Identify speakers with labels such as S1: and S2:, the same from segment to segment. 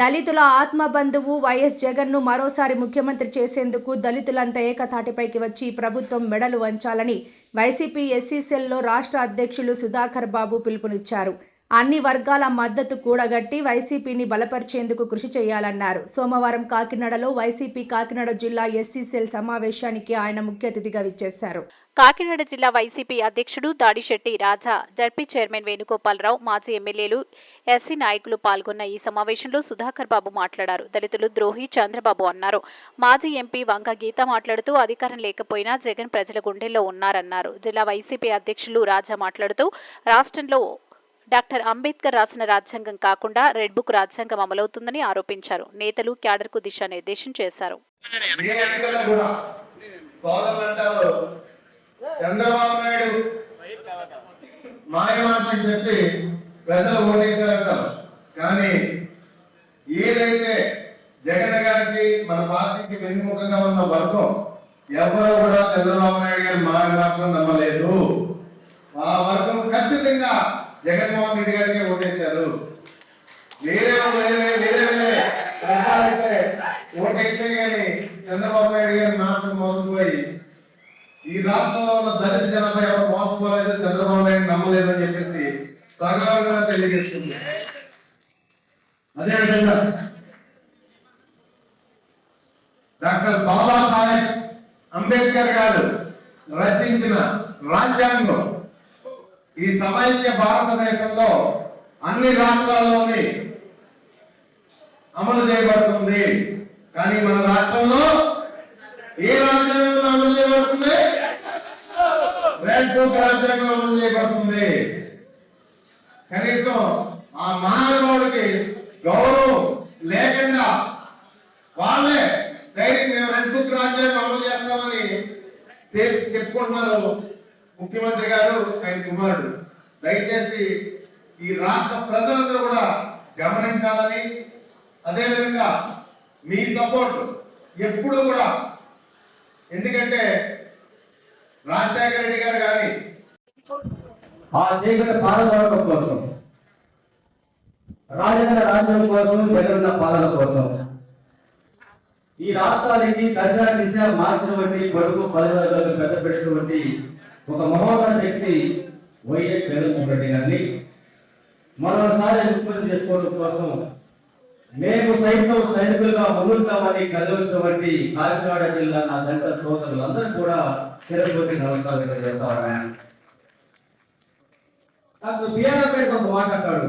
S1: దళితుల ఆత్మబంధువు వైఎస్ జగన్ను మరోసారి ముఖ్యమంత్రి చేసేందుకు దళితులంతా ఏకతాటిపైకి వచ్చి ప్రభుత్వం మెడలు వంచాలని వైసీపీ ఎస్సీ సెల్లో రాష్ట్ర అధ్యక్షులు సుధాకర్ బాబు పిలుపునిచ్చారు. అన్ని వర్గాల మద్దతు కూడగట్టి వైసీపీని బలపరిచేందుకు కృషి చేయాలన్నారు. సోమవారం కాకినాడలో వైసీపీ కాకినాడ జిల్లా ఎస్సీ సెల్ సమావేశానికి ఆయన ముఖ్య అతిథిగా విచ్చేశారు.
S2: కాకినాడ జిల్లా వైసీపీ అధ్యక్షుడు దాడిశెట్టి రాజా జడ్పీ చైర్మన్ వేణుగోపాలరావు మాజీ ఎమ్మెల్యేలు ఎస్సీ నాయకులు పాల్గొన్న ఈ సమావేశంలో సుధాకర్ బాబు మాట్లాడారు. దళితులు ద్రోహి చంద్రబాబు అన్నారు. మాజీ ఎంపీ వంక గీత మాట్లాడుతూ అధికారం లేకపోయినా జగన్ ప్రజల గుండెల్లో ఉన్నారన్నారు. జిల్లా వైసీపీ అధ్యక్షులు రాజా మాట్లాడుతూ రాష్ట్రంలో డాక్టర్ అంబేద్కర్ రాసిన రాజ్యాంగం కాకుండా రెడ్ బుక్ రాజ్యాంగం అమలవుతుందని ఆరోపించారు. నేతలు క్యాడర్కు దిశానిర్దేశం చేశారు.
S3: చంద్రబాబు నాయుడు మాయ చెప్పి ప్రజలు ఓటేశారంటారు కానీ ఏదైతే జగన్ గారికి మన పార్టీకి వెన్నుముఖంగా ఉన్న వర్గం ఎవరు కూడా చంద్రబాబు నాయుడు గారి మాయ నమ్మలేదు. జగన్మోహన్ రెడ్డి గారికి ఓటేశారు. వేరే వేరే వేరే వేరే వర్గాలైతే ఓటేసే కానీ చంద్రబాబు నాయుడు గారి మాటలు మోసపోయి ఈ రాష్ట్రంలో ఉన్న దళిత జనాభా ఎవరు మోసపోలేదు చంద్రబాబు నాయుడు నమ్మలేదని చెప్పేసి సగర్వంగా తెలియజేస్తుంది. అదేవిధంగా డాక్టర్ బాబాసాహెబ్ అంబేద్కర్ గారు రచించిన రాజ్యాంగం ఈ సమైక్య భారతదేశంలో అన్ని రాష్ట్రాల్లోని అమలు చేయబడుతుంది. కానీ మన రాష్ట్రంలో ఏ రాజ్యాంగం అమలు చేయబడుతుంది? రెడ్ బుక్ రాజ్యాంగం అమలు చేయబడుతుంది. కనీసం ఆ మానవుడికి గౌరవం లేకుండా వాళ్ళే ధైర్యం మేము రెడ్ బుక్ రాజ్యాంగం అమలు చేస్తామని చెప్పుకుంటున్నారు. ముఖ్యమంత్రి గారు ఆయన కుమారుడు. దయచేసి ఈ రాష్ట్ర ప్రజలందరూ కూడా గమనించాలని అదేవిధంగా మీ సపోర్ట్ ఎప్పుడు కూడా. ఎందుకంటే రాజశేఖర రెడ్డి గారు కానీ
S4: ఆ చీకటి పారదోడటం కోసం రాజన్న రాజ్యం కోసం జగన్న పాలన కోసం ఈ రాష్ట్రానికి దశ దిశ మార్చినటువంటి కొడుకు పలువర్గాలకు పెద్ద పెట్టినటువంటి ఒక మహోన్నత శక్తి వైఎస్ జగన్మోహన్ రెడ్డి గారిని మరోసారి ఉత్పత్తి చేసుకోవడం కోసం మేము సైతం సైనికులుగా ముందుంటామని కదిలినటువంటి కాకినాడ జిల్లా నా దంట సోదరులందరూ కూడా తిరుపతి నమస్కారం తెలియజేస్తా ఉన్నాను. డాక్టర్ బిఆర్ ఒక మాట అంటాడు.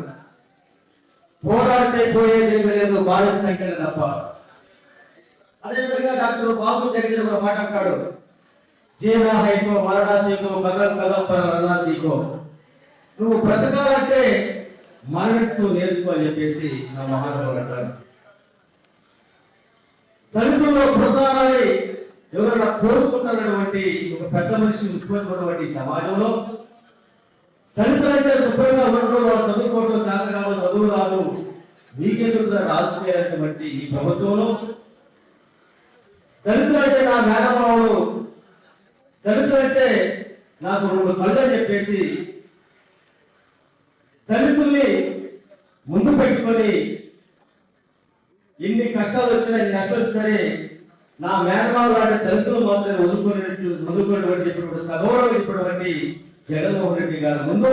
S4: పోరాడితే పోయేది లేదు బాల సంఖ్యలు తప్ప. అదేవిధంగా డాక్టర్ బాబు జగన్ ఒక మాట అంటాడు. జీవా హైకో మరణా సీకో కదం కదం పరణ సీకో నువ్వు బ్రతకాలంటే మరణిస్తూ నేర్చుకో అని చెప్పేసి నా మహానుభావులు అంటారు. దళితుల్లో పుడతారని ఎవరైనా కోరుకుంటున్నటువంటి ఒక పెద్ద మనిషి ఉత్పన్నటువంటి సమాజంలో దళితులంటే శుభ్రంగా ఉండడం వాళ్ళు చదువుకోవడం శాతకాలు చదువు రాదు. మీకెందుకు రాజకీయాలటువంటి ఈ ప్రభుత్వంలో? దళితులంటే నా మేనభావులు దళితులంటే నాకు రెండు కళ్ళు అని చెప్పేసి దళితుల్ని ముందు పెట్టుకొని ఎన్ని కష్టాలు వచ్చినా ఇన్ని నష్టాలు సరే నా మేనమాలు లాంటి దళితులు మాత్రం వదులుకునేట్టు వదులుకునేటువంటి సగౌరవం ఇప్పటివంటి జగన్మోహన్ రెడ్డి గారి ముందు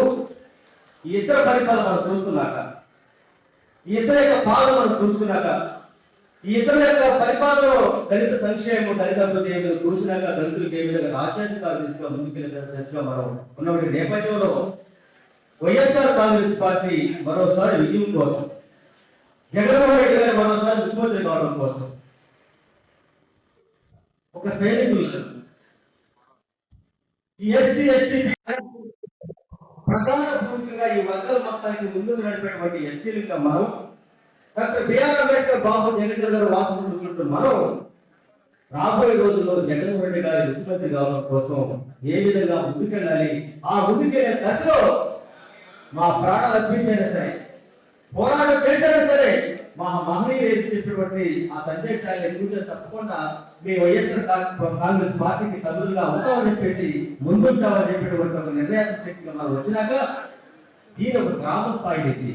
S4: ఈ ఇతర పరిపాలన మనం చూస్తున్నాక ఈ ఇతర యొక్క పాలన మనం చూస్తున్నాక ఈ ఇతరుల యొక్క పరిపాలనలో దళిత సంక్షేమం దళిత అభివృద్ధి ఏమి కురిసినాక దళితులకు ఏ విధంగా రాజ్యాధికారులు దిశగా ముందుకెళ్ళిన దిశగా మనం ఉన్నటువంటి నేపథ్యంలో వైఎస్ఆర్ కాంగ్రెస్ పార్టీ మరోసారి విజయం కోసం జగన్మోహన్ రెడ్డి గారు మరోసారి ముఖ్యమంత్రి కావడం కోసం ఒక సైనికులు ఎస్సీ ఎస్టీ ప్రధాన భూమికగా ఈ వర్గాల మొత్తానికి ముందు నడిపేటువంటి ఎస్సీలుగా మనం డాక్టర్ బిఆర్ అంబేద్కర్ బాబు జగన్ గారు వాసుకుంటున్నట్టు మనం రాబోయే రోజుల్లో జగన్ రెడ్డి గారి ముఖ్యమంత్రి కావడం కోసం ఏ విధంగా ముందుకెళ్ళాలి? ఆ ముందుకెళ్ళే దశలో మా ప్రాణాలు అర్పించైనా సరే పోరాటం చేసినా సరే మా మహనీయులు చెప్పినటువంటి ఆ సందేశాన్ని కూర్చొని తప్పకుండా మీ వైఎస్ఆర్ కాంగ్రెస్ పార్టీకి సభ్యులుగా అవుతామని చెప్పేసి ముందుంటామని చెప్పినటువంటి ఒక నిర్ణయాత్మక శక్తిగా మనం వచ్చినాక దీని ఒక గ్రామ స్థాయి నుంచి